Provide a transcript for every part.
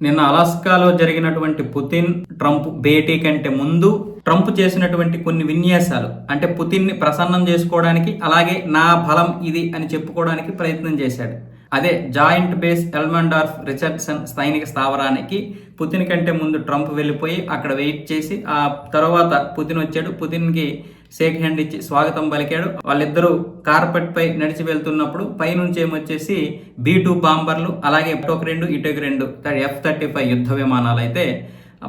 నిన్న అలాస్కాలో జరిగినటువంటి Putin Trump భేటీ కంటే ముందు ట్రంప్ చేసినటువంటి కొన్ని విన్యాసాలు అంటే పుతిన్ని ప్రసన్నం చేసుకోవడానికి అలాగే నా బలం ఇది అని చెప్పుకోవడానికి ప్రయత్నం చేశాడు. అదే జాయింట్ బేస్ ఎల్మండార్ఫ్ రిచర్డ్సన్ సైనిక స్థావరానికి పుతిన్ కంటే ముందు ట్రంప్ వెళ్ళిపోయి అక్కడ వెయిట్ చేసి ఆ తర్వాత పుతిన్ వచ్చాడు. పుతిన్కి షేక్ హ్యాండ్ ఇచ్చి స్వాగతం పలికాడు. వాళ్ళిద్దరూ కార్పెట్ పై నడిచి వెళ్తున్నప్పుడు పైనుంచి ఏమొచ్చేసి బీ టూ బాంబర్లు అలాగే ఒక రెండు ఇటొక రెండు ఎఫ్ థర్టీ ఫైవ్ యుద్ధ విమానాలు అయితే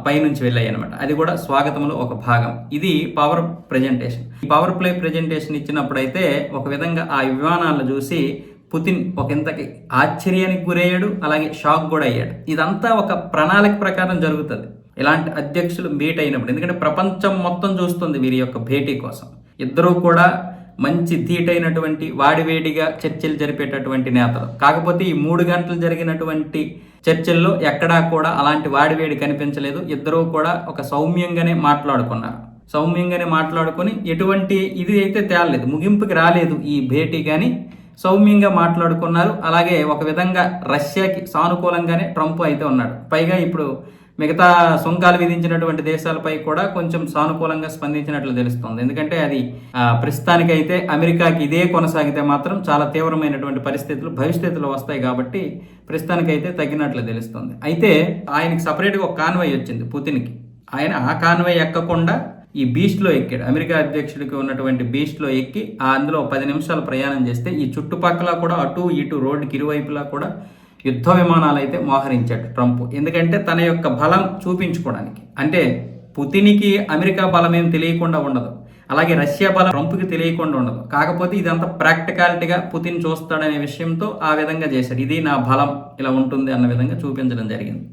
పైనుంచి వెళ్ళాయి అనమాట అది కూడా స్వాగతంలో ఒక భాగం. ఇది పవర్ ప్రజెంటేషన్. ఈ పవర్ ప్లే ప్రజెంటేషన్ ఇచ్చినప్పుడు అయితే ఒక విధంగా ఆ విమానాలను చూసి పుతిన్ ఒక ఇంతకి ఆశ్చర్యానికి గురయ్యాడు అలాగే షాక్ కూడా అయ్యాడు. ఇదంతా ఒక ప్రణాళిక ప్రకారం జరుగుతుంది. ఇలాంటి అధ్యక్షులు మీట్ అయినప్పుడు ఎందుకంటే ప్రపంచం మొత్తం చూస్తుంది వీరి యొక్క భేటీ కోసం. ఇద్దరూ కూడా మంచి ధీటైనటువంటి వాడివేడిగా చర్చలు జరిపేటటువంటి నేతలు. కాకపోతే ఈ మూడు గంటలు జరిగినటువంటి చర్చల్లో ఎక్కడా కూడా అలాంటి వాడివేడి కనిపించలేదు. ఇద్దరూ కూడా ఒక సౌమ్యంగానే మాట్లాడుకున్నారు. సౌమ్యంగానే మాట్లాడుకొని ఎటువంటి ఇది అయితే తేలలేదు. ముగింపుకి రాలేదు ఈ భేటీ కానీ. సౌమ్యంగా మాట్లాడుకున్నారు. అలాగే ఒక విధంగా రష్యాకి సానుకూలంగానే ట్రంప్ అయితే ఉన్నాడు. పైగా ఇప్పుడు మిగతా సుంకాలు విధించినటువంటి దేశాలపై కూడా కొంచెం సానుకూలంగా స్పందించినట్లు తెలుస్తుంది. ఎందుకంటే అది ప్రస్తుతానికైతే అమెరికాకి ఇదే కొనసాగితే మాత్రం చాలా తీవ్రమైనటువంటి పరిస్థితులు భవిష్యత్తులో వస్తాయి కాబట్టి ప్రస్తుతానికైతే తగ్గినట్లు తెలుస్తుంది. అయితే ఆయనకి సపరేట్గా ఒక కాన్వై వచ్చింది పుతిన్కి. ఆయన ఆ కాన్వై ఎక్కకుండా ఈ బీచ్లో ఎక్కాడు. అమెరికా అధ్యక్షుడికి ఉన్నటువంటి బీచ్లో ఎక్కి ఆ అందులో పది నిమిషాలు ప్రయాణం చేస్తే ఈ చుట్టుపక్కల కూడా అటు ఇటు రోడ్డుకి ఇరువైపులా కూడా యుద్ధ విమానాలు అయితే మోహరించాడు ట్రంప్. ఎందుకంటే తన యొక్క బలం చూపించుకోవడానికి. అంటే పుతినికి అమెరికా బలం ఏం తెలియకుండా ఉండదు. అలాగే రష్యా బలం ట్రంప్కి తెలియకుండా ఉండదు. కాకపోతే ఇదంతా ప్రాక్టికాలిటీగా పుతిన్ చూస్తాడనే విషయంతో ఆ విధంగా చేశాడు. ఇది నా బలం ఇలా ఉంటుంది అన్న విధంగా చూపించడం జరిగింది.